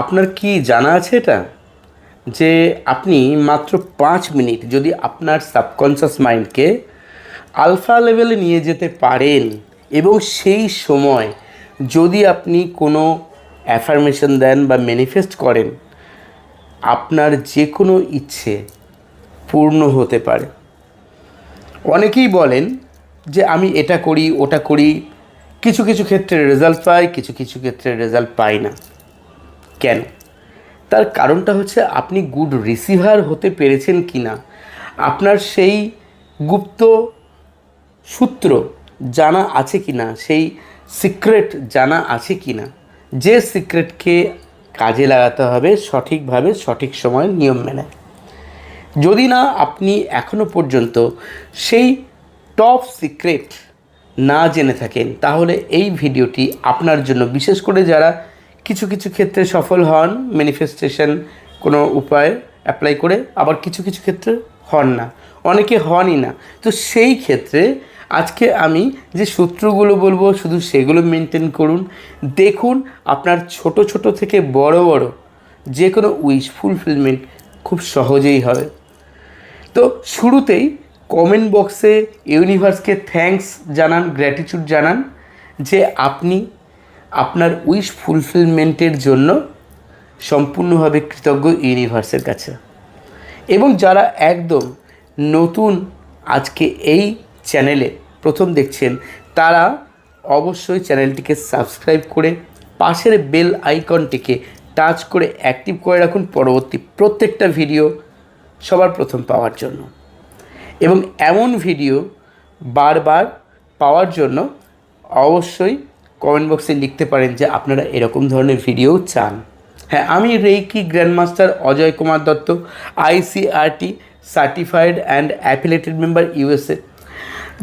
আপনার কি জানা আছে এটা? যে আপনি মাত্র পাঁচ মিনিট যদি আপনার সাবকনশাস মাইন্ডকে আলফা লেভেলে নিয়ে যেতে পারেন এবং সেই সময় যদি আপনি কোনো অ্যাফার্মেশন দেন বা ম্যানিফেস্ট করেন, আপনার যে কোনো ইচ্ছে পূর্ণ হতে পারে। অনেকেই বলেন যে আমি এটা করি, ওটা করি, কিছু কিছু ক্ষেত্রে রেজাল্ট পাই, কিছু কিছু ক্ষেত্রে রেজাল্ট পাই না। কেন? তার কারণটা হচ্ছে আপনি গুড রিসিভার হতে পেরেছেন কি না আপনার সেই গুপ্ত সূত্র জানা আছে কি না সেই সিক্রেট জানা আছে কি না যে সিক্রেটকে কাজে লাগাতে হবে, সঠিকভাবে সঠিক সময় নিয়ম মেনে। যদি না, আপনি এখনও পর্যন্ত সেই টপ সিক্রেট না জেনে থাকেন, তাহলে এই ভিডিওটি আপনার জন্য। বিশেষ করে যারা কিছু কিছু ক্ষেত্রে সফল হন ম্যানিফেস্টেশন কোনো উপায় অ্যাপ্লাই করে, আবার কিছু কিছু ক্ষেত্রে হন না। অনেকে হনই না। তো সেই ক্ষেত্রে আজকে আমি যে সূত্রগুলো বলব, শুধু সেগুলো মেনটেন করুন। দেখুন আপনার ছোট ছোট থেকে বড় বড় যে কোনো উইশ ফুলফিলমেন্ট খুব সহজেই হবে তো শুরুতেই কমেন্ট বক্সে ইউনিভার্সকে থ্যাঙ্কস জানান গ্র্যাটিটিউড জানান যে আপনি আপনার উইশ ফুলফিলমেন্টের জন্য সম্পূর্ণভাবে কৃতজ্ঞ ইউনিভার্সের কাছে। এবং যারা একদম নতুন আজকে এই চ্যানেলে প্রথম দেখছেন, তারা অবশ্যই চ্যানেলটিকে সাবস্ক্রাইব করে পাশের বেল আইকনটিকে টাচ করে অ্যাক্টিভ করে রাখুন পরবর্তী প্রত্যেকটা ভিডিও সবার প্রথম পাওয়ার জন্য। এবং এমন ভিডিও বারবার পাওয়ার জন্য অবশ্যই কমেন্ট বক্সে লিখতে পারেন যে আপনারা এরকম ধরনের ভিডিও চান। হ্যাঁ আমি reiki grandmaster Ajay Kumar Dutta ICRT certified and affiliated member USA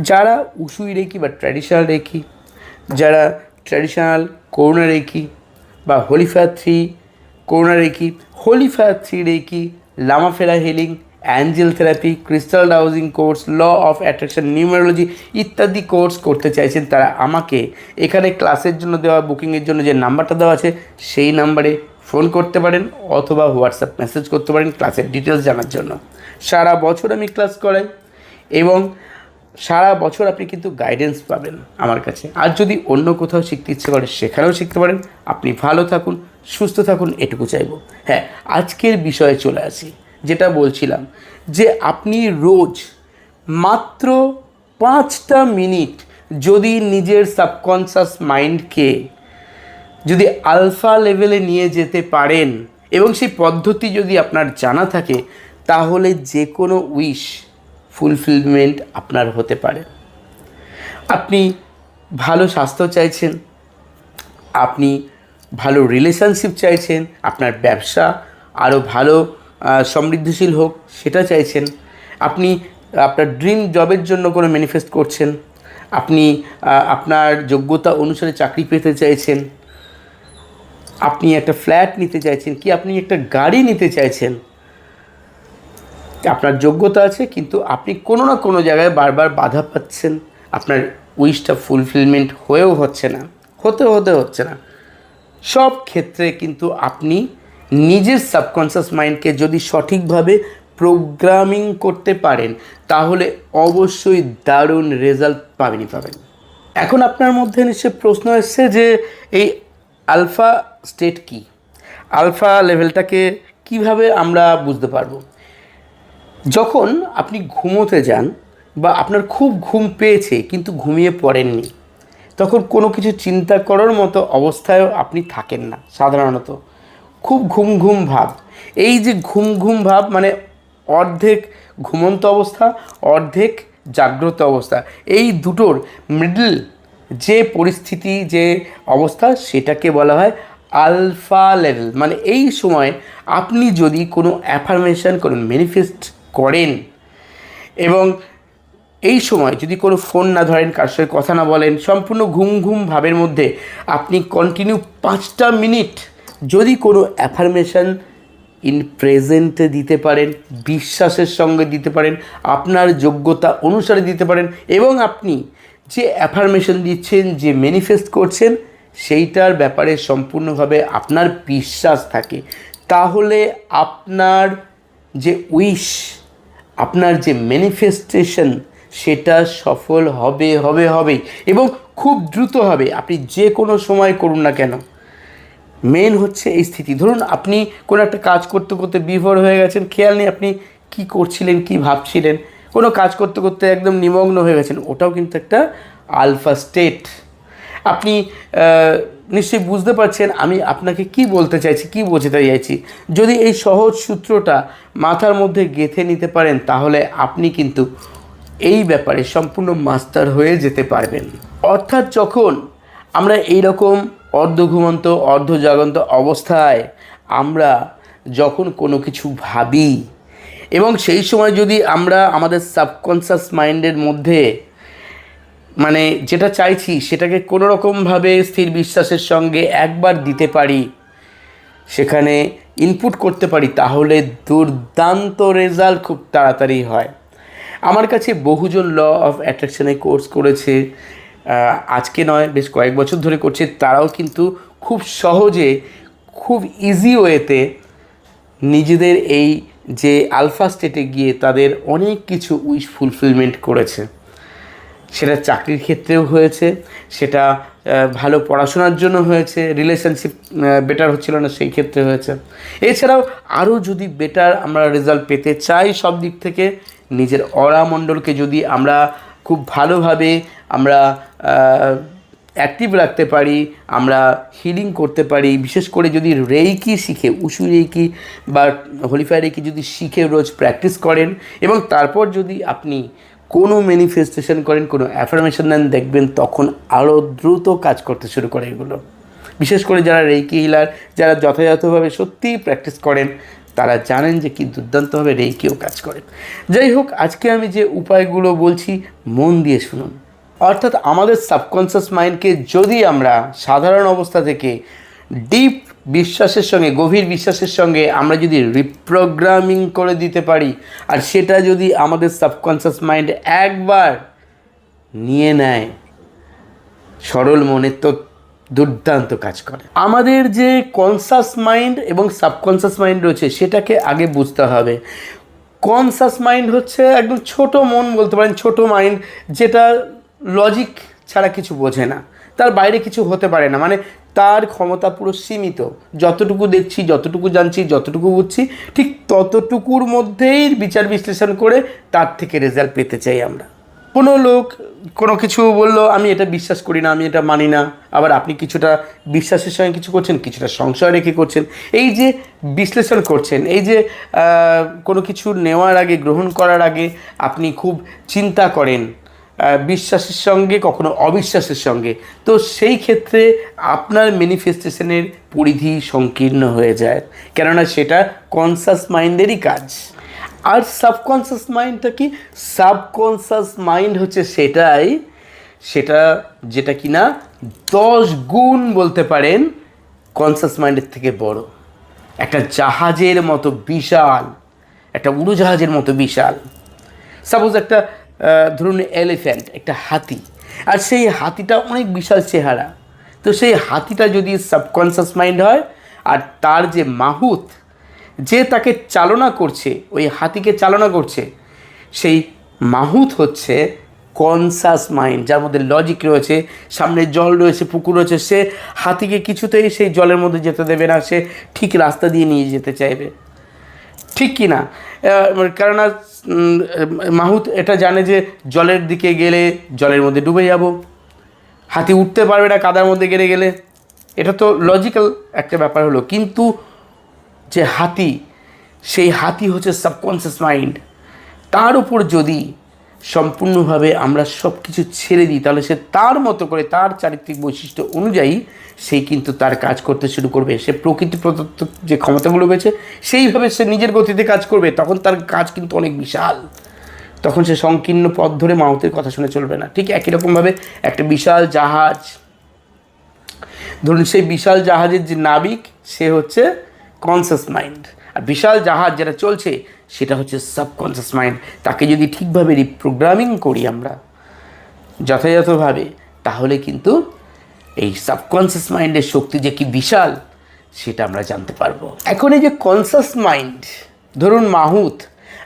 যারা উসুই রেখি বা ট্র্যাডিশনাল রেখি যারা ট্র্যাডিশনাল করোনা রেখি বা holy fire three Karuna reiki holy fire three reiki Lamafera healing angel therapy crystal dowsing course law of attraction numerology ইত্যাদি course করতে চাইছেন তারা আমাকে। এখানে ক্লাসের জন্য দেওয়া বুকিংয়ের জন্য যে নাম্বারটা দেওয়া আছে, সেই নাম্বারে ফোন করতে পারেন অথবা হোয়াটসঅ্যাপ মেসেজ করতে পারেন ক্লাসের ডিটেলস জানার জন্য। সারা বছর আমি ক্লাস করাই এবং সারা বছর আপনি কিন্তু গাইডেন্স পাবেন আমার কাছে। আর যদি অন্য কোথাও শিখতে ইচ্ছে করে, সেখানেও শিখতে পারেন। আপনি ভালো থাকুন, সুস্থ থাকুন, এটুকু চাইব। হ্যাঁ আজকের বিষয়ে চলে আসি। যেটা বলছিলাম, যে আপনি রোজ মাত্র পাঁচটা মিনিট যদি নিজের সাবকনসাস মাইন্ডকে যদি আলফা লেভেলে নিয়ে যেতে পারেন এবং সেই পদ্ধতি যদি আপনার জানা থাকে, তাহলে যে কোনো উইশ ফুলফিলমেন্ট আপনার হতে পারে। আপনি ভালো স্বাস্থ্য চাইছেন, আপনি ভালো রিলেশনশিপ চাইছেন, আপনার ব্যবসা আরও ভালো সমৃদ্ধিশীল হোক, সেটা চাইছেন। আপনি আপনার ড্রিম জবের জন্য কোনো ম্যানিফেস্ট করছেন। আপনি আপনার যোগ্যতা অনুসারে চাকরি পেতে চাইছেন। আপনি একটা ফ্ল্যাট নিতে চাইছেন কি আপনি একটা গাড়ি নিতে চাইছেন? আপনার যোগ্যতা আছে, কিন্তু আপনি কোনো না কোনো জায়গায় বারবার বাধা পাচ্ছেন। আপনার উইশটা ফুলফিলমেন্ট হয়েও হচ্ছে না হতে হতে হচ্ছে না। সব ক্ষেত্রে কিন্তু আপনি নিজের সাবকনশাস মাইন্ডকে যদি সঠিকভাবে প্রোগ্রামিং করতে পারেন, তাহলে অবশ্যই দারুণ রেজাল্ট পাবেনই পাবেন। এখন আপনার মধ্যে নিশ্চয় প্রশ্ন এসছে যে, এই আলফা স্টেট কি? আলফা লেভেলটাকে কীভাবে আমরা বুঝতে পারব? যখন আপনি ঘুমোতে যান বা আপনার খুব ঘুম পেয়েছে কিন্তু ঘুমিয়ে পড়েননি, তখন কোনো কিছু চিন্তা করার মতো অবস্থায়ও আপনি থাকেন না, সাধারণত। খুব ঘুম ঘুম ভাব। এই যে ঘুম ঘুম ভাব মানে অর্ধেক ঘুমন্ত অবস্থা, অর্ধেক জাগ্রত অবস্থা। এই দুটোর মিডল যে পরিস্থিতি, যে অবস্থা সেটাকে বলা হয় আলফা লেভেল মানে এই সময় আপনি যদি কোনো অ্যাফার্মেশন কোনো ম্যানিফেস্ট করেন এবং এই সময় যদি কোনো ফোন না ধরেন কার সঙ্গে কথা না বলেন, সম্পূর্ণ ঘুম ঘুম ভাবের মধ্যে আপনি কন্টিনিউ পাঁচটা মিনিট যদি কোনো অ্যাফার্মেশন ইন প্রেজেন্টে দিতে পারেন, বিশ্বাসের সঙ্গে দিতে পারেন, আপনার যোগ্যতা অনুসারে দিতে পারেন, এবং আপনি যে অ্যাফার্মেশন দিচ্ছেন, যে ম্যানিফেস্ট করছেন, সেইটার ব্যাপারে সম্পূর্ণভাবে আপনার বিশ্বাস থাকে। তাহলে আপনার যে উইশ আপনার যে ম্যানিফেস্টেশন সেটা সফল হবে হবে হবে, এবং খুব দ্রুত হবে। আপনি যে কোনো সময় করুন না কেন। মেন হচ্ছে এই স্থিতি। ধরুন আপনি কোনো একটা কাজ করতে করতে বিভোর হয়ে গেছেন, খেয়াল নেই আপনি কি করছিলেন, কি ভাবছিলেন, কোনো কাজ করতে করতে একদম নিমগ্ন হয়ে গেছেন, ওটাও কিন্তু একটা আলফা স্টেট আপনি নিশ্চয়ই বুঝতে পারছেন আমি আপনাকে কি বলতে চাইছি, কি বোঝাতে চাইছি। যদি এই সহজ সূত্রটা মাথার মধ্যে গেঁথে নিতে পারেন, তাহলে আপনি কিন্তু এই ব্যাপারে সম্পূর্ণ মাস্টার হয়ে যেতে পারবেন। অর্থাৎ যখন আমরা এই রকম অর্ধ ঘুমন্ত অর্ধ জাগন্ত অবস্থায় আমরা যখন কোনো কিছু ভাবি, এবং সেই সময় যদি আমরা আমাদের সাবকনসাস মাইন্ডের মধ্যে মানে যেটা চাইছি সেটাকে কোনো রকমভাবে স্থির বিশ্বাসের সঙ্গে একবার দিতে পারি, সেখানে ইনপুট করতে পারি, তাহলে দুর্দান্ত রেজাল্ট খুব তাড়াতাড়ি হয়। আমার কাছে বহুজন ল অফ অ্যাট্রাকশনে কোর্স করেছে। আজকে নয়, বেশ কয়েক বছর ধরে করছে। তারাও কিন্তু খুব সহজে, খুব ইজি ওয়েতে নিজেদের এই যে আলফা স্টেটে গিয়ে তাদের অনেক কিছু উইশ ফুলফিলমেন্ট করেছে। সেটা চাকরির ক্ষেত্রেও হয়েছে, সেটা ভালো পড়াশোনার জন্য হয়েছে রিলেশনশিপ বেটার হচ্ছিল না সেই ক্ষেত্রে হয়েছে। এছাড়াও আরও যদি বেটার আমরা রেজাল্ট পেতে চাই সব দিক থেকে, নিজের অরা মণ্ডলকে যদি আমরা খুব ভালোভাবে আমরা অ্যাক্টিভ রাখতে পারি, আমরা হিলিং করতে পারি। বিশেষ করে যদি রেইকি শিখে উসু রেইকি বা হোলিফাই রেইকি যদি শিখে রোজ প্র্যাকটিস করেন এবং তারপর যদি আপনি কোনো ম্যানিফেস্টেশন করেন, কোনো অ্যাফার্মেশন দেন, দেখবেন তখন আরও দ্রুত কাজ করতে শুরু করে এগুলো। বিশেষ করে যারা রেইকি হিলার যারা যথাযথভাবে সত্যিই প্র্যাকটিস করেন তারা জানেন যে কি দুর্দান্তভাবে রেইকিও কাজ করে যাই হোক আজকে আমি যে উপায়গুলো বলছি, মন দিয়ে শুনুন। অর্থাৎ আমাদের সাবকনসিয়াস মাইন্ডকে যদি আমরা সাধারণ অবস্থা থেকে ডিপ বিশ্বাসের সঙ্গে, গভীর বিশ্বাসের সঙ্গে আমরা যদি রিপ্রোগ্রামিং করে দিতে পারি, আর সেটা যদি আমাদের সাবকনসিয়াস মাইন্ড একবার নিয়ে নেয়, সরল মনের তো দুর্দান্ত কাজ করে। আমাদের যে কনসাস মাইন্ড এবং সাবকনসাস মাইন্ড রয়েছে, সেটাকে আগে বুঝতে হবে। কনসাস মাইন্ড হচ্ছে একদম ছোট মন বলতে পারেন, ছোট মাইন্ড যেটা লজিক ছাড়া কিছু বোঝে না। তার বাইরে কিছু হতে পারে না। মানে তার ক্ষমতা পুরো সীমিত। যতটুকু দেখছি, যতটুকু জানছি, যতটুকু বুঝছি, ঠিক ততটুকুর মধ্যেই বিচার বিশ্লেষণ করে তার থেকে রেজাল্ট পেতে চাই আমরা। কোনো লোক কোনো কিছু বলল, আমি এটা বিশ্বাস করি না, আমি এটা মানি না। আবার আপনি কিছুটা বিশ্বাসের সঙ্গে কিছু করছেন, কিছুটা সংশয় রেখে করছেন। এই যে বিশ্লেষণ করছেন, এই যে কোনো কিছু নেওয়ার আগে, গ্রহণ করার আগে আপনি খুব চিন্তা করেন বিশ্বাসের সঙ্গে, কখনো অবিশ্বাসের সঙ্গে। তো সেই ক্ষেত্রে আপনার ম্যানিফেস্টেশনের পরিধি সংকীর্ণ হয়ে যায়। কেননা সেটা কনসাস মাইন্ডেরই কাজ। আর সাবকনসিয়াস মাইন্ডটা কি? সাবকনসিয়াস মাইন্ড হচ্ছে সেটাই, সেটা যেটা কি না দশ গুণ বলতে পারেন কনসাস মাইন্ডের থেকে বড়। একটা জাহাজের মতো বিশাল, একটা উড়োজাহাজের মতো বিশাল। সাপোজ একটা ধরুন এলিফ্যান্ট একটা হাতি। আর সেই হাতিটা অনেক বিশাল চেহারা। তো সেই হাতিটা যদি সাবকনসিয়াস মাইন্ড হয়, আর তার যে মাহুত যে তাকে চালনা করছে, ওই হাতিকে চালনা করছে, সেই মাহুত হচ্ছে কনসাস মাইন্ড যার মধ্যে লজিক রয়েছে, সামনে জল রয়েছে, পুকুর রয়েছে, সে হাতিকে কিছুতেই সেই জলের মধ্যে যেতে দেবে না, সে ঠিক রাস্তা দিয়ে নিয়ে যেতে চাইবে। ঠিক কি না কেননা মাহুত এটা জানে যে জলের দিকে গেলে জলের মধ্যে ডুবে যাব। হাতি উঠতে পারবে না কাদার মধ্যে গেলে গেলে। এটা তো লজিক্যাল একটা ব্যাপার হলো। কিন্তু যে হাতি, সেই হাতি হচ্ছে সাবকনসিয়াস মাইন্ড তার উপর যদি সম্পূর্ণভাবে আমরা সব কিছু ছেড়ে দিই, তাহলে সে তার মতো করে, তার চারিত্রিক বৈশিষ্ট্য অনুযায়ী সেই কিন্তু তার কাজ করতে শুরু করবে। সে প্রকৃতি প্রদত্ত যে ক্ষমতাগুলো রয়েছে, সেইভাবে সে নিজের গতিতে কাজ করবে। তখন তার কাজ কিন্তু অনেক বিশাল। তখন সে সংকীর্ণ পথ ধরে মাউতের কথা শুনে চলবে না। ঠিক একই রকমভাবে একটা বিশাল জাহাজ। ধরুন সেই বিশাল জাহাজের যে নাবিক, সে হচ্ছে কনসাস মাইন্ড আর বিশাল জাহাজ যেটা চলছে, সেটা হচ্ছে সাবকনসাস মাইন্ড তাকে যদি ঠিকভাবে রিপ্রোগ্রামিং করি আমরা, যথাযথভাবে, তাহলে কিন্তু এই সাবকনসিয়াস মাইন্ডের শক্তি যে কি বিশাল, সেটা আমরা জানতে পারব। এখন এই যে কনসাস মাইন্ড ধরুন মাহুত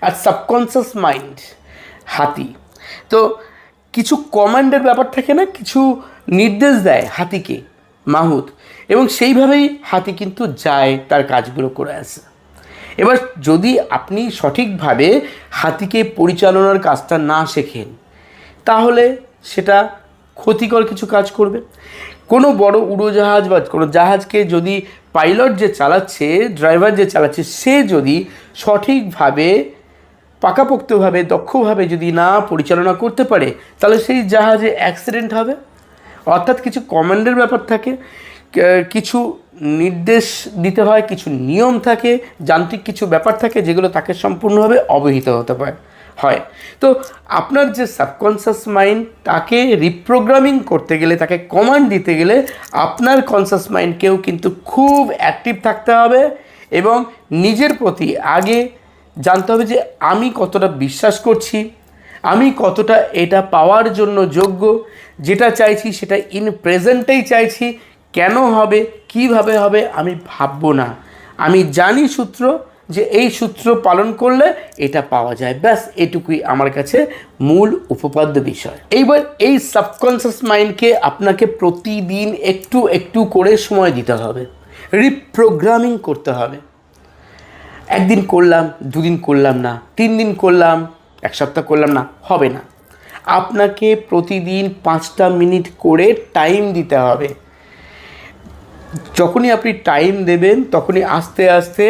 আর সাবকনসিয়াস মাইন্ড হাতি। তো কিছু কমান্ডের ব্যাপার থাকে না, কিছু নির্দেশ দেয় হাতিকে, মাহুত। এবং সেইভাবেই হাতি কিন্তু যায়, তার কাজগুলো করে আসে। এবার যদি আপনি সঠিকভাবে হাতিকে পরিচালনার কাজটা না শেখেন, তাহলে সেটা ক্ষতিকর কিছু কাজ করবে। কোনো বড় উড়োজাহাজ বা কোনো জাহাজকে যদি পাইলট যে চালাচ্ছে, ড্রাইভার যে চালাচ্ছে, সে যদি সঠিকভাবে, পাকাপোক্তভাবে, দক্ষভাবে যদি না পরিচালনা করতে পারে, তাহলে সেই জাহাজে অ্যাক্সিডেন্ট হবে। অর্থাৎ কিছু কমান্ডের ব্যাপার থাকে। কিছু নির্দেশ দিতে হয়, কিছু নিয়ম থাকে, যান্ত্রিক কিছু ব্যাপার থাকে যেগুলো তাকে সম্পূর্ণভাবে অবহিত হতে পারে, হয়। তো আপনার যে সাবকনসিয়াস মাইন্ড তাকে রিপ্রোগ্রামিং করতে গেলে, তাকে কমান্ড দিতে গেলে আপনার কনসাস মাইন্ডকেও কিন্তু খুব অ্যাক্টিভ থাকতে হবে এবং নিজের প্রতি আগে জানতে হবে যে আমি কতটা বিশ্বাস করছি, আমি কতটা এটা পাওয়ার জন্য যোগ্য, যেটা চাইছি সেটা ইন প্রেজেন্টেই চাইছি কেন হবে, কীভাবে হবে, আমি ভাববো না। আমি জানি সূত্র যে এই সূত্র পালন করলে এটা পাওয়া যায়। ব্যাস, এটুকুই আমার কাছে মূল উপপাদ্য বিষয়। এইবার এই সাবকনসিয়াস মাইন্ডকে আপনাকে প্রতিদিন একটু একটু করে সময় দিতে হবে। রিপ্রোগ্রামিং করতে হবে। একদিন করলাম, দুদিন করলাম না, তিন দিন করলাম, এক সপ্তাহ করলাম না, হবে না। আপনাকে প্রতিদিন পাঁচটা মিনিট করে টাইম দিতে হবে। যখনই আপনি টাইম দেবেন, তখনই আস্তে আস্তে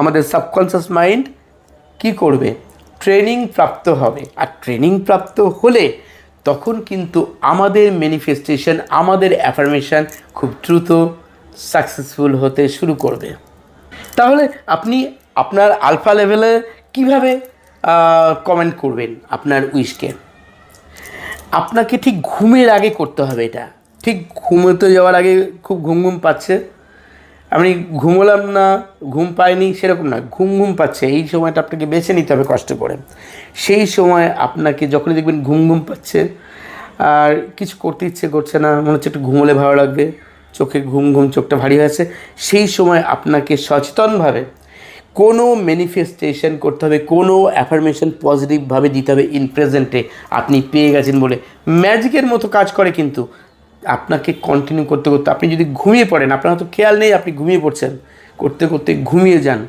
আমাদের সাবকনসিয়াস মাইন্ড কি করবে? ট্রেনিং প্রাপ্ত হবে। আর ট্রেনিং প্রাপ্ত হলে তখন কিন্তু আমাদের ম্যানিফেস্টেশন আমাদের অ্যাফার্মেশন খুব দ্রুত সাকসেসফুল হতে শুরু করবে। তাহলে আপনি আপনার আলফা লেভেলে কীভাবে কমেন্ট করবেন আপনার উইশকে আপনাকে ঠিক ঘুমের আগে করতে হবে এটা। ঠিক ঘুমোতে যাওয়ার আগে খুব ঘুম ঘুম পাচ্ছে। আমি ঘুমোলাম না, ঘুম পাইনি সেরকম না, ঘুম ঘুম পাচ্ছে। এই সময়টা আপনাকে বেছে নিতে হবে কষ্ট করে। সেই সময় আপনাকে যখনই দেখবেন ঘুম ঘুম পাচ্ছে, আর কিছু করতে ইচ্ছে করছে না, মনে হচ্ছে একটু ঘুমোলে ভালো লাগবে চোখে ঘুম ঘুম চোখটা ভারী হয়েছে। সেই সময় আপনাকে সচেতনভাবে কোনো ম্যানিফেস্টেশন করতে হবে, কোনো অ্যাফার্মেশন পজিটিভভাবে দিতে হবে ইন প্রেজেন্টে আপনি পেয়ে গেছেন বলে। ম্যাজিকের মতো কাজ করে কিন্তু আপনাকে কন্টিনিউ করতে করতে, আপনি যদি ঘুমিয়ে পড়েন, আপনার হয়তো খেয়াল নেই আপনি ঘুমিয়ে পড়ছেন, করতে করতে ঘুমিয়ে যান।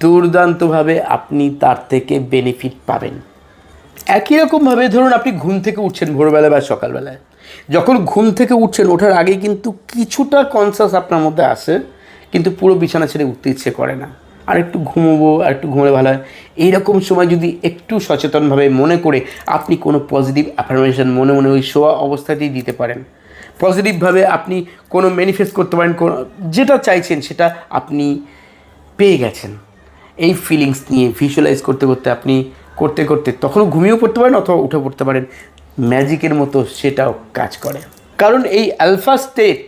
দুর্দান্তভাবে আপনি তার থেকে বেনিফিট পাবেন। একই রকমভাবে ধরুন আপনি ঘুম থেকে উঠছেন ভোরবেলা বা সকালবেলায়। যখন ঘুম থেকে উঠছেন, ওঠার আগে কিন্তু কিছুটা কনসাস আপনার মধ্যে আসে কিন্তু পুরো বিছানা ছেড়ে উঠতে ইচ্ছে করে না। আর একটু ঘুমোবো, আর একটু ঘুমোলে ভালো হয়। এইরকম সময় যদি একটু সচেতনভাবে মনে করে আপনি কোনো পজিটিভ অ্যাফার্মেশন মনে মনে ওই শোয়া অবস্থাতেই দিতে পারেন। পজিটিভভাবে আপনি কোনো ম্যানিফেস্ট করতে পারেন, কোনো যেটা চাইছেন সেটা আপনি পেয়ে গেছেন। এই ফিলিংস নিয়ে ভিজুয়ালাইজ করতে করতে আপনি করতে করতে তখনও ঘুমিয়েও পড়তে পারেন অথবা উঠে পড়তে পারেন। ম্যাজিকের মতো সেটাও কাজ করে। কারণ এই অ্যালফা স্টেট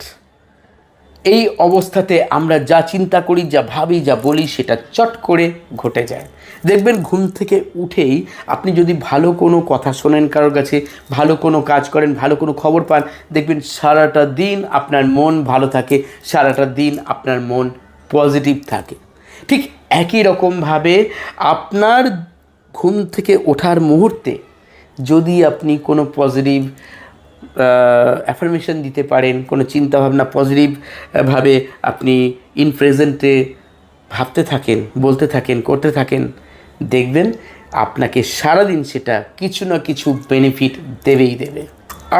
এই অবস্থাতে আমরা যা চিন্তা করি, যা ভাবি, যা বলি, সেটা চট করে ঘটে যায়। দেখবেন, ঘুম থেকে উঠেই আপনি যদি ভালো কোনো কথা শোনেন কারোর কাছে, ভালো কোনো কাজ করেন, ভালো কোনো খবর পান, দেখবেন সারাটা দিন আপনার মন ভালো থাকে, সারাটা দিন আপনার মন পজিটিভ থাকে। ঠিক একই রকমভাবে আপনার ঘুম থেকে ওঠার মুহূর্তে যদি আপনি কোনো পজিটিভ অ্যাফার্মেশন দিতে পারেন, কোনো চিন্তাভাবনা পজিটিভভাবে আপনি ইন প্রেজেন্টে ভাবতে থাকেন, বলতে থাকেন, করতে থাকেন, দেখবেন আপনাকে সারাদিন সেটা কিছু না কিছু বেনিফিট দেবেই দেবে।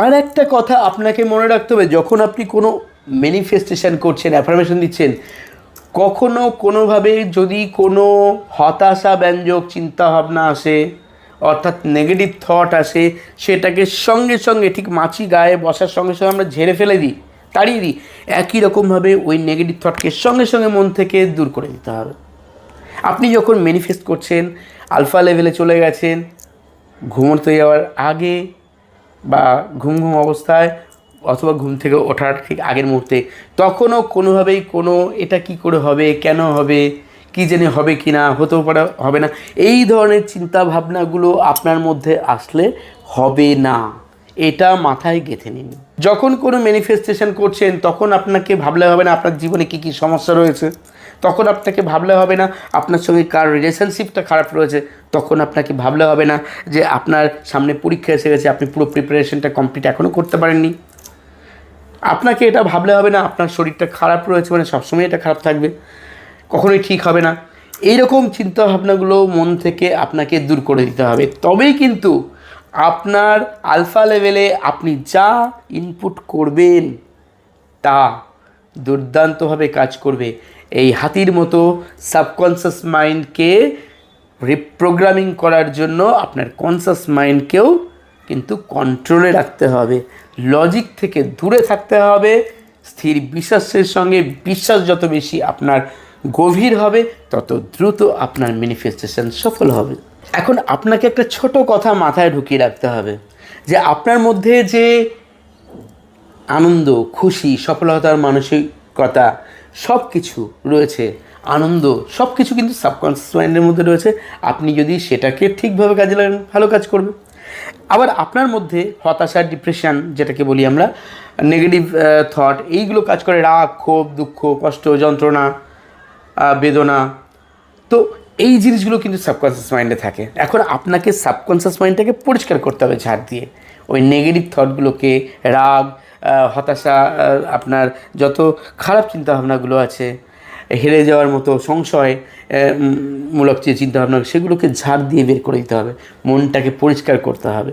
আর একটা কথা আপনাকে মনে রাখতে হবে, যখন আপনি কোনো ম্যানিফেস্টেশন করছেন অ্যাফার্মেশন দিচ্ছেন, কখনো কোনোভাবে যদি কোনো হতাশা, ব্যঞ্জক, চিন্তাভাবনা আসে অর্থাৎ নেগেটিভ থট আসে, সেটাকে সঙ্গে সঙ্গে ঠিক মাছি গায়ে বসার সঙ্গে সঙ্গে আমরা ঝেড়ে ফেলে দিই, তাড়িয়ে দিই। একই রকমভাবে ওই নেগেটিভ থটকে সঙ্গে সঙ্গে মন থেকে দূর করে দিতে হবে। আপনি যখন ম্যানিফেস্ট করছেন আলফা লেভেলে চলে গেছেন, ঘুমোতে যাওয়ার আগে বা ঘুম ঘুম অবস্থায় অথবা ঘুম থেকে ওঠার ঠিক আগের মুহূর্তে, তখনও কোনোভাবেই কোনো এটা কি করে হবে, কেন হবে কি জানি হবে কি না হতেও পারে, হবে না। এই ধরনের চিন্তা ভাবনাগুলো আপনার মধ্যে আসলে হবে না। এটা মাথায় গেঁথে নিন। যখন কোনো ম্যানিফেস্টেশন করছেন, তখন আপনাকে ভাবলে হবে না আপনার জীবনে কী কী সমস্যা রয়েছে। তখন আপনাকে ভাবলে হবে না আপনার সঙ্গে কার রিলেশনশিপটা খারাপ রয়েছে। তখন আপনাকে ভাবলে হবে না যে আপনার সামনে পরীক্ষা এসে গেছে, আপনি পুরো প্রিপারেশনটা কমপ্লিট এখনও করতে পারেননি। আপনাকে এটা ভাবলে হবে না আপনার শরীরটা খারাপ রয়েছে মানে সবসময় এটা খারাপ থাকবে। কখনোই ঠিক হবে না। এইরকম চিন্তাভাবনাগুলো মন থেকে আপনাকে দূর করে দিতে হবে। তবেই কিন্তু আপনার আলফা লেভেলে আপনি যা ইনপুট করবেন, তা দুর্দান্তভাবে কাজ করবে। এই হাতির মতো সাবকনসিয়াস মাইন্ডকে রিপ্রোগ্রামিং করার জন্য আপনার কনসাস মাইন্ডকেও কিন্তু কন্ট্রোলে রাখতে হবে। লজিক থেকে দূরে থাকতে হবে। স্থির বিশ্বাসের সঙ্গে বিশ্বাস যত বেশি আপনার গভীর হবে, তত দ্রুত আপনার ম্যানিফেস্টেশন সফল হবে। এখন আপনাকে একটা ছোট কথা মাথায় ঢুকিয়ে রাখতে হবে, যে আপনার মধ্যে যে আনন্দ, খুশি, সফলতার মানসিকতা সব কিছু রয়েছে, আনন্দ সব কিছু কিন্তু সাবকনসিয়াস মাইন্ডের মধ্যে রয়েছে, আপনি যদি সেটাকে ঠিকভাবে কাজে লাগান, ভালো কাজ করবে আবার আপনার মধ্যে হতাশা ডিপ্রেশন যেটাকে বলি আমরা নেগেটিভ থট এইগুলো কাজ করে, রাগ, ক্ষোভ, দুঃখ, কষ্ট, যন্ত্রণা বেদনা। তো এই জিনিসগুলো কিন্তু সাবকনসিয়াস মাইন্ডে থাকে। এখন আপনাকে সাবকনসিয়াস মাইন্ডটাকে পরিষ্কার করতে হবে ঝাড় দিয়ে। ওই নেগেটিভ থটগুলোকে রাগ হতাশা আপনার যত খারাপ চিন্তাভাবনাগুলো আছে, হেরে যাওয়ার মতো সংশয় মূলক যে চিন্তাভাবনা, সেগুলোকে ঝাড় দিয়ে বের করে দিতে হবে। মনটাকে পরিষ্কার করতে হবে।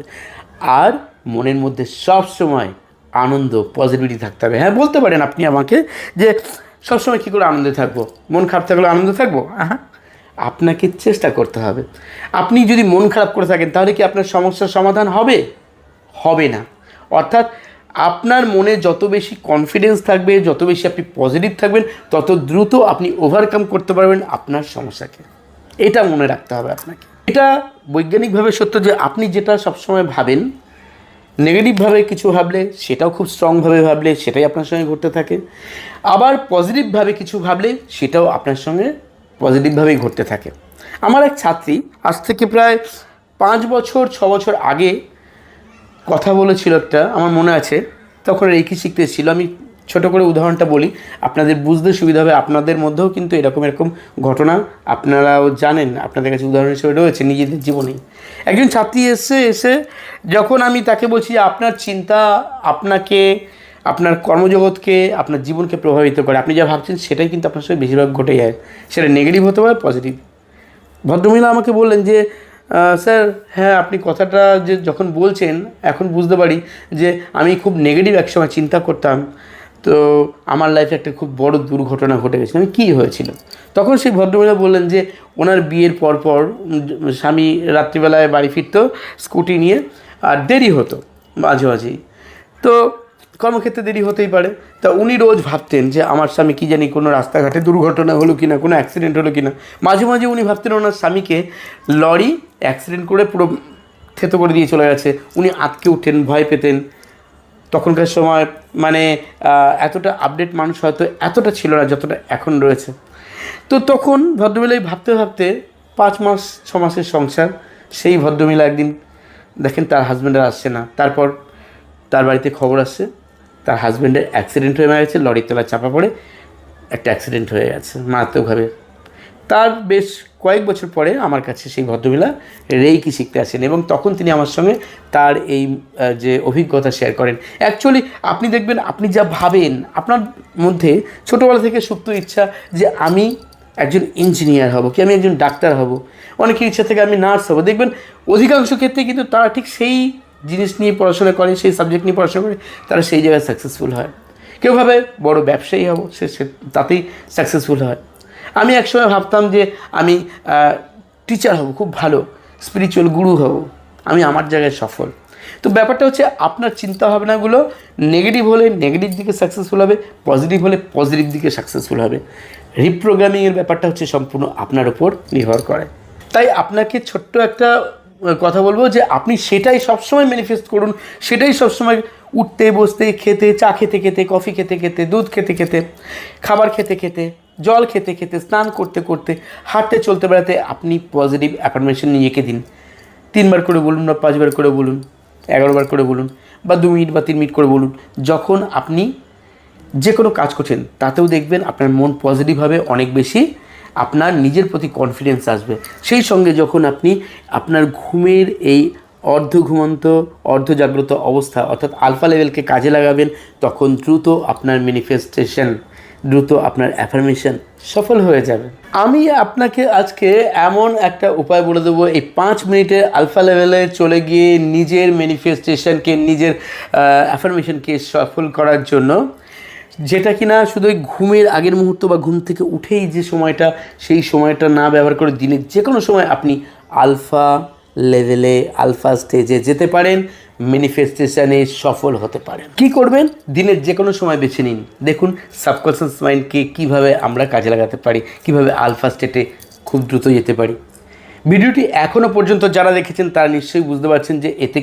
আর মনের মধ্যে সব সময় আনন্দ পজিটিভিটি থাকতে হবে। হ্যাঁ বলতে পারেন আপনি আমাকে যে সবসময় কী করে আনন্দে থাকব? মন খারাপ থাকলে আনন্দে থাকব? হ্যাঁ আপনাকে চেষ্টা করতে হবে। আপনি যদি মন খারাপ করে থাকেন, তাহলে কি আপনার সমস্যার সমাধান হবে? হবে না। অর্থাৎ আপনার মনে যত বেশি কনফিডেন্স থাকবে, যত বেশি আপনি পজিটিভ থাকবেন, তত দ্রুত আপনি ওভারকাম করতে পারবেন আপনার সমস্যাকে। এটা মনে রাখতে হবে আপনাকে। এটা বৈজ্ঞানিকভাবে সত্য যে আপনি যেটা সবসময় ভাবেন নেগেটিভভাবে কিছু ভাবলে, সেটাও খুব স্ট্রংভাবে ভাবলে, সেটাই আপনার সঙ্গে ঘটতে থাকে। আবার পজিটিভভাবে কিছু ভাবলে, সেটাও আপনার সঙ্গে পজিটিভভাবেই ঘটতে থাকে। আমার এক ছাত্রী আজ থেকে প্রায় পাঁচ বছর, ছ বছর আগে কথা বলেছিল একটা, আমার মনে আছে, তখন রেখি শিখতে ছিল আমি ছোট করে উদাহরণটা বলি। আপনাদের বুঝতে সুবিধা হবে, আপনাদের মধ্যেও কিন্তু এরকম এরকম ঘটনা আপনারাও জানেন, আপনাদের কাছে উদাহরণ হিসেবে রয়েছে নিজেদের জীবনেই একজন ছাত্রী এসে এসে যখন আমি তাকে বলছি যে আপনার চিন্তা আপনাকে, আপনার কর্মজগৎকে, আপনার জীবনকে প্রভাবিত করে, আপনি যা ভাবছেন সেটাই কিন্তু আপনার সঙ্গে বেশিরভাগ ঘটে যায়। সেটা নেগেটিভ হতে পারে পজিটিভ ভদ্রমহিলা আমাকে বললেন যে স্যার হ্যাঁ আপনি কথাটা যে যখন বলছেন, এখন বুঝতে পারি যে আমি খুব নেগেটিভ একসময় চিন্তা করতাম। তো আমার লাইফে একটা খুব বড় দুর্ঘটনা ঘটে গেছিল। আমি কী হয়েছিল? তখন সেই ভদ্রমহিলা বললেন যে, ওনার বিয়ের পর পর স্বামী রাত্রিবেলায় বাড়ি ফিরতো, স্কুটি নিয়ে, আর দেরি হতো মাঝে মাঝেই। তো কর্মক্ষেত্রে দেরি হতেই পারে। তা উনি রোজ ভাবতেন যে, আমার স্বামী কী জানি কোনো রাস্তাঘাটে দুর্ঘটনা হলো কি না কোনো অ্যাক্সিডেন্ট হলো কি না মাঝে মাঝে উনি ভাবতেন ওনার স্বামীকে লরি অ্যাক্সিডেন্ট করে পুরো থেতো করে দিয়ে চলে গেছে। উনি আটকে উঠতেন, ভয় পেতেন। তখনকার সময় মানে এতটা আপডেট মানুষ হয়তো এতটা ছিল না যতটা এখন রয়েছে। তো তখন ভদ্রমিলাই ভাবতে ভাবতে পাঁচ মাস, ছ মাসের সংসার, সেই ভদ্রমিলা একদিন দেখেন তার হাজব্যান্ডের আসছে না। তারপর তার বাড়িতে খবর আসছে, তার হাজব্যান্ডের অ্যাক্সিডেন্ট হয়ে মারা গেছে, লরির তলায় চাপা পড়ে একটা অ্যাক্সিডেন্ট হয়ে গেছে মারাত্মকভাবে। তার বেশ কয়েক বছর পরে আমার কাছে সেই ভদ্রমহিলা রেইকি শিখতে আসেন এবং তখন তিনি আমার সঙ্গে তার এই যে অভিজ্ঞতা শেয়ার করেন। অ্যাকচুয়ালি আপনি দেখবেন, আপনি যা ভাবেন, আপনার মধ্যে ছোটোবেলা থেকে সুপ্ত ইচ্ছা যে আমি একজন ইঞ্জিনিয়ার হব কি আমি একজন ডাক্তার হব। অনেকের ইচ্ছা থেকে আমি নার্স হব। দেখবেন, অধিকাংশ ক্ষেত্রে কিন্তু তারা ঠিক সেই জিনিস নিয়ে পড়াশোনা করে, সেই সাবজেক্ট নিয়ে পড়াশোনা করে, তারা সেই জায়গায় সাকসেসফুল হয়। কেউ ভাবে বড় ব্যবসায়ী হব, সে সে তাতেই সাকসেসফুল হয়। আমি একসময় ভাবতাম যে আমি টিচার হব, খুব ভালো স্পিরিচুয়াল গুরু হব। আমি আমার জায়গায় সফল। তো ব্যাপারটা হচ্ছে আপনার চিন্তাভাবনাগুলো নেগেটিভ হলে নেগেটিভ দিকে সাকসেসফুল হবে পজিটিভ হলে পজিটিভ দিকে সাকসেসফুল হবে। রিপ্রোগ্রামিংয়ের ব্যাপারটা হচ্ছে সম্পূর্ণ আপনার উপর নির্ভর করে। তাই আপনাকে ছোট্ট একটা কথা বলব যে আপনি সেটাই সবসময় ম্যানিফেস্ট করুন, সেটাই সবসময় উঠতে, বসতে, খেতে, চা খেতে খেতে কফি খেতে খেতে, দুধ খেতে খেতে, খাবার খেতে খেতে জল খেতে খেতে, স্নান করতে করতে, হাঁটতে চলতে বেড়াতে আপনি পজিটিভ অ্যাফার্মেশন নিজেকে দিন। তিনবার করে বলুন বা পাঁচবার করে বলুন, এগারোবার করে বলুন বা দু মিনিট বা তিন মিনিট করে বলুন, যখন আপনি যে কোনো কাজ করছেন, তাতেও দেখবেন আপনার মন পজিটিভ হবে, অনেক বেশি আপনার নিজের প্রতি কনফিডেন্স আসবে। সেই সঙ্গে যখন আপনি আপনার ঘুমের এই অর্ধ ঘুমন্ত অর্ধ জাগ্রত অবস্থা, অর্থাৎ আলফা লেভেলকে কাজে লাগাবেন, তখন দ্রুত আপনার ম্যানিফেস্টেশন দ্রুত আপনার অ্যাফার্মেশন সফল হয়ে যাবে। আমি আপনাকে আজকে এমন একটা উপায় বলে দেবো, এই পাঁচ মিনিটের আলফা লেভেলে চলে গিয়ে নিজের ম্যানিফেস্টেশনকে নিজের অ্যাফার্মেশনকে সফল করার জন্য, যেটা কিনা শুধু ওই ঘুমের আগের মুহূর্ত বা ঘুম থেকে উঠেই যে সময়টা, সেই সময়টা না ব্যবহার করে দিনের যে কোনো সময় আপনি আলফা লেভেলে আলফা স্টেজে যেতে পারেন ম্যানিফেস্টেশনে সফল হতে পারেন। কি করবেন? দিনের যে কোনো সময় বেছে নিন। দেখুন সাবকনসিয়াস মাইন্ডকে কীভাবে আমরা কাজে লাগাতে পারি, কীভাবে আলফা স্টেটে খুব দ্রুত যেতে পারি। ভিডিওটি এখনও পর্যন্ত যারা দেখেছেন, তারা নিশ্চয়ই বুঝতে পারছেন যে এতে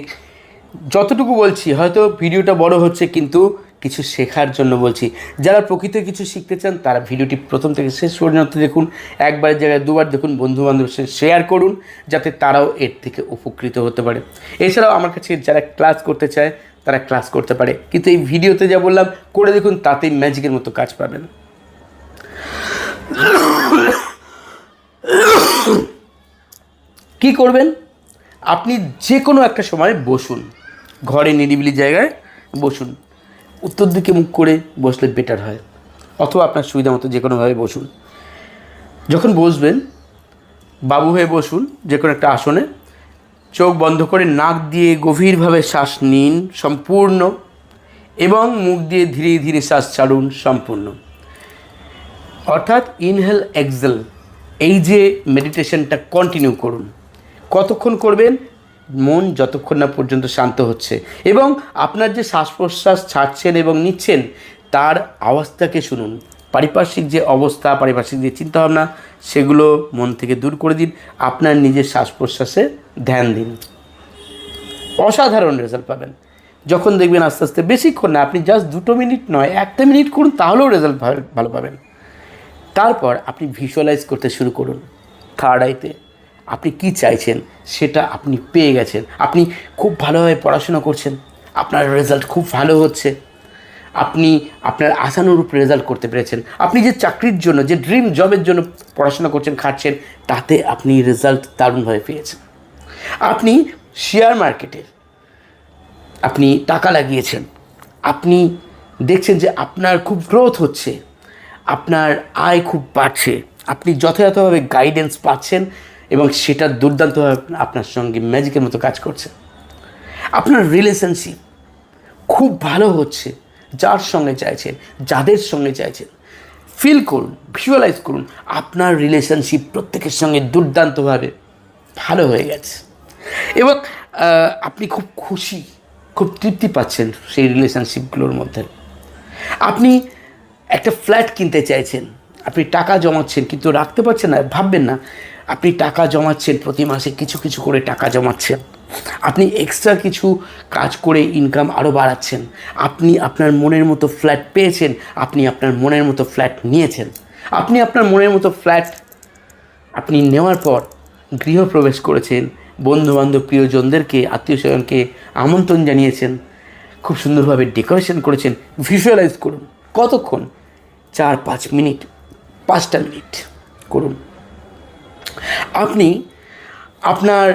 যতটুকু বলছি, হয়তো ভিডিওটা বড় হচ্ছে, কিন্তু কিছু শেখার জন্য বলছি। যারা প্রকৃত কিছু শিখতে চান, তারা ভিডিওটি প্রথম থেকে শেষ পর্যন্ত দেখুন। একবারের জায়গায় দুবার দেখুন বন্ধু বান্ধবের সাথে শেয়ার করুন, যাতে তারাও এর থেকে উপকৃত হতে পারে। এছাড়াও আমার কাছে যারা ক্লাস করতে চায়, তারা ক্লাস করতে পারে। কিন্তু এই ভিডিওতে যা বললাম, করে দেখুন, তাতেই ম্যাজিকের মতো কাজ পাবেন। কি করবেন? আপনি যে কোনো একটা সময় বসুন। ঘরে নিরিবিলি জায়গায় বসুন। উত্তর দিকে মুখ করে বসলে বেটার হয়। অথবা আপনার সুবিধা মতো যে কোনোভাবে বসুন। যখন বসবেন, বাবু হয়ে বসুন যে কোনো একটা আসনে। চোখ বন্ধ করে নাক দিয়ে গভীরভাবে শ্বাস নিন সম্পূর্ণ এবং মুখ দিয়ে ধীরে ধীরে শ্বাস ছাড়ুন সম্পূর্ণ। অর্থাৎ ইনহেল এক্সেল এই যে মেডিটেশনটা কন্টিনিউ করুন। কতক্ষণ করবেন? মন যতক্ষণ না পর্যন্ত শান্ত হচ্ছে এবং আপনার যে শ্বাস প্রশ্বাস ছাড়ছেন এবং নিচ্ছেন, তার আওয়াজটাকে শুনুন। পারিপার্শ্বিক যে অবস্থা, পারিপার্শ্বিক যে চিন্তাভাবনা, সেগুলো মন থেকে দূর করে দিন, আপনার নিজের শ্বাস প্রশ্বাসে ধ্যান দিন। অসাধারণ রেজাল্ট পাবেন। যখন দেখবেন আস্তে আস্তে বেশিক্ষণ না, আপনি জাস্ট দুটো মিনিট নয়, একটা মিনিট করুন, তাহলেও রেজাল্ট ভালো পাবেন। তারপর আপনি ভিজুয়ালাইজ করতে শুরু করুন। থার্ড আইতে। আপনি কি চাইছেন সেটা আপনি পেয়ে গেছেন। আপনি খুব ভালোভাবে পড়াশোনা করছেন, আপনার রেজাল্ট খুব ভালো হচ্ছে, আপনি আপনার আশানুরূপ রেজাল্ট করতে পেরেছেন, আপনি যে চাকরির জন্য, যে ড্রিম জবের জন্য পড়াশোনা করছেন খাচ্ছেন তাতে আপনি রেজাল্ট দারুণভাবে পেয়েছেন। আপনি শেয়ার মার্কেটে আপনি টাকা লাগিয়েছেন, আপনি দেখছেন যে আপনার খুব গ্রোথ হচ্ছে, আপনার আয় খুব বাড়ছে, আপনি যথাযথভাবে গাইডেন্স পাচ্ছেন এবং সেটা দুর্দান্তভাবে আপনার সঙ্গে ম্যাজিকের মতো কাজ করছে। আপনার রিলেশনশিপ খুব ভালো হচ্ছে, যার সঙ্গে চাইছেন, যাদের সঙ্গে চাইছেন। ফিল করুন ভিজুয়ালাইজ করুন, আপনার রিলেশনশিপ প্রত্যেকের সঙ্গে দুর্দান্তভাবে ভালো হয়ে গেছে। এবং আপনি খুব খুশি, খুব তৃপ্তি পাচ্ছেন সেই রিলেশনশিপগুলোর মধ্যে। আপনি একটা ফ্ল্যাট কিনতে চাইছেন, আপনি টাকা জমাচ্ছেন, কিন্তু রাখতে পারছেন না, ভাববেন না আপনি টাকা জমাচ্ছেন প্রতি মাসে, কিছু কিছু করে টাকা জমাচ্ছেন। আপনি এক্সট্রা কিছু কাজ করে ইনকাম আরও বাড়াচ্ছেন। আপনি আপনার মনের মতো ফ্ল্যাট পেয়েছেন, আপনি আপনার মনের মতো ফ্ল্যাট নিয়েছেন। আপনি আপনার মনের মতো ফ্ল্যাট আপনি নেওয়ার পর গৃহপ্রবেশ করেছেন, বন্ধুবান্ধব, প্রিয়জনদেরকে আত্মীয় স্বজনকে আমন্ত্রণ জানিয়েছেন, খুব সুন্দরভাবে ডেকোরেশন করেছেন ভিজুয়ালাইজ করুন। কতক্ষণ? চার, পাঁচ মিনিট, পাঁচটা মিনিট করুন। আপনি আপনার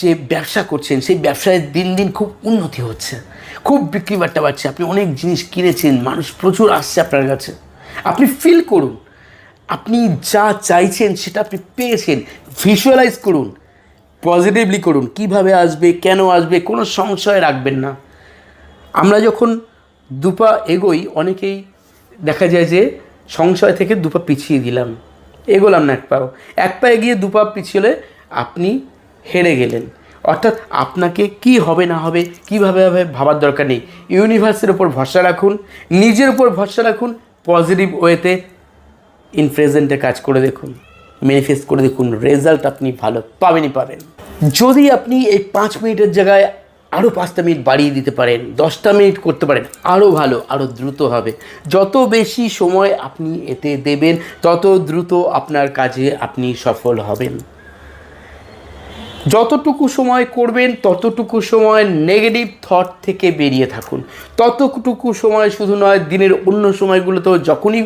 যে ব্যবসা করছেন, সেই ব্যবসায় দিন দিন খুব উন্নতি হচ্ছে, খুব বিক্রি বাট্টা বাড়ছে, আপনি অনেক জিনিস কিনেছেন, মানুষ প্রচুর আসছে আপনার কাছে। আপনি ফিল করুন, আপনি যা চাইছেন সেটা আপনি পেয়েছেন ভিজুয়ালাইজ করুন পজিটিভলি করুন, কীভাবে আসবে, কেন আসবে, কোনো সংশয় রাখবেন না। আমরা যখন দুপা এগোই, অনেকেই দেখা যায় যে সংশয় থেকে দুপা পিছিয়ে দিলাম। এগোলাম না, এক পাও এক পা এগিয়ে দুপা পিছলে আপনি হেরে গেলেন। অর্থাৎ আপনাকে কি হবে না হবে, কীভাবে হবে ভাবার দরকার নেই। ইউনিভার্সের ওপর ভরসা রাখুন, নিজের উপর ভরসা রাখুন, পজিটিভ ওয়েতে ইন প্রেজেন্টে কাজ করে দেখুন, ম্যানিফেস্ট করে দেখুন, রেজাল্ট আপনি ভালো পাবেনই পাবেন। যদি আপনি এই পাঁচ মিনিটের জায়গায় আরও পাঁচটা মিনিট বাড়িয়ে দিতে পারেন, দশটা মিনিট করতে পারেন আরও ভালো আরও দ্রুত হবে। যত বেশি সময় আপনি এতে দেবেন, তত দ্রুত আপনার কাজে আপনি সফল হবেন। যতটুকু সময় করবেন, ততটুকু সময় নেগেটিভ থট থেকে বেরিয়ে থাকুন। ততটুকু সময় শুধু নয়, দিনের অন্য সময়গুলোতেও যখনই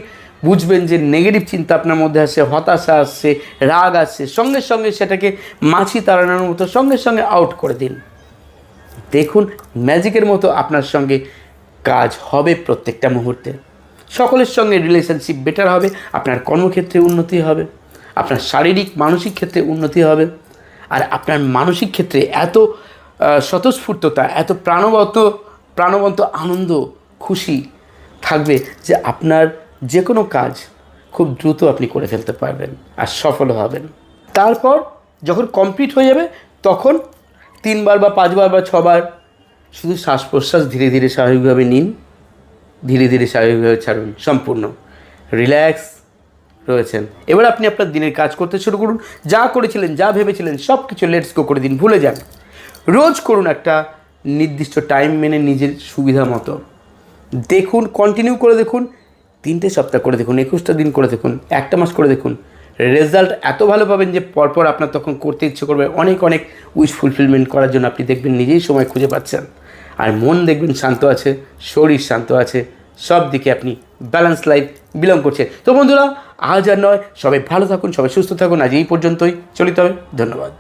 বুঝবেন যে নেগেটিভ চিন্তা আপনার মধ্যে আসছে, হতাশা আসছে, রাগ আসছে, সঙ্গে সঙ্গে সেটাকে মাছি তাড়ানোর মতো সঙ্গে সঙ্গে আউট করে দিন। দেখুন ম্যাজিকের মতো আপনার সঙ্গে কাজ হবে প্রত্যেকটা মুহূর্তে। সকলের সঙ্গে রিলেশনশিপ বেটার হবে, আপনার কর্মক্ষেত্রে উন্নতি হবে, আপনার শারীরিক, মানসিক ক্ষেত্রে উন্নতি হবে, আর আপনার মানসিক ক্ষেত্রে এত স্বতঃস্ফূর্ততা, এত প্রাণবন্ত প্রাণবন্ত আনন্দ, খুশি থাকবে যে আপনার যে কোনো কাজ খুব দ্রুত আপনি করে ফেলতে পারবেন আর সফল হবেন। তারপর যখন কমপ্লিট হয়ে যাবে, তখন তিনবার বা পাঁচবার বা ছবার শুধু শ্বাস প্রশ্বাস ধীরে ধীরে স্বাভাবিকভাবে নিন, ধীরে ধীরে স্বাভাবিকভাবে ছাড়ুন, সম্পূর্ণ। রিল্যাক্স রয়েছেন। এবার আপনি আপনার দিনের কাজ করতে শুরু করুন। যা করেছিলেন, যা ভেবেছিলেন সব কিছু লেটস গো করে দিন, ভুলে যান। রোজ করুন একটা নির্দিষ্ট টাইম মেনে নিজের সুবিধা মতো। দেখুন কন্টিনিউ করে দেখুন, তিনটে সপ্তাহ করে দেখুন, একুশটা দিন করে দেখুন, একটা মাস করে দেখুন রেজাল্ট এত ভালো পাবেন যে পরপর আপনার তখন করতে ইচ্ছে করবে। অনেক অনেক উইশ ফুলফিলমেন্ট করার জন্য আপনি দেখবেন নিজেই সময় খুঁজে পাচ্ছেন। আর মন দেখবেন শান্ত আছে, শরীর শান্ত আছে, সব দিকে আপনি ব্যালেন্স লাইফ বিলং করছে। তো বন্ধুরা, আজ আর নয়, সবাই ভালো থাকুন, সবাই সুস্থ থাকুন। আজ এই পর্যন্তই, চলিতে হবে। ধন্যবাদ।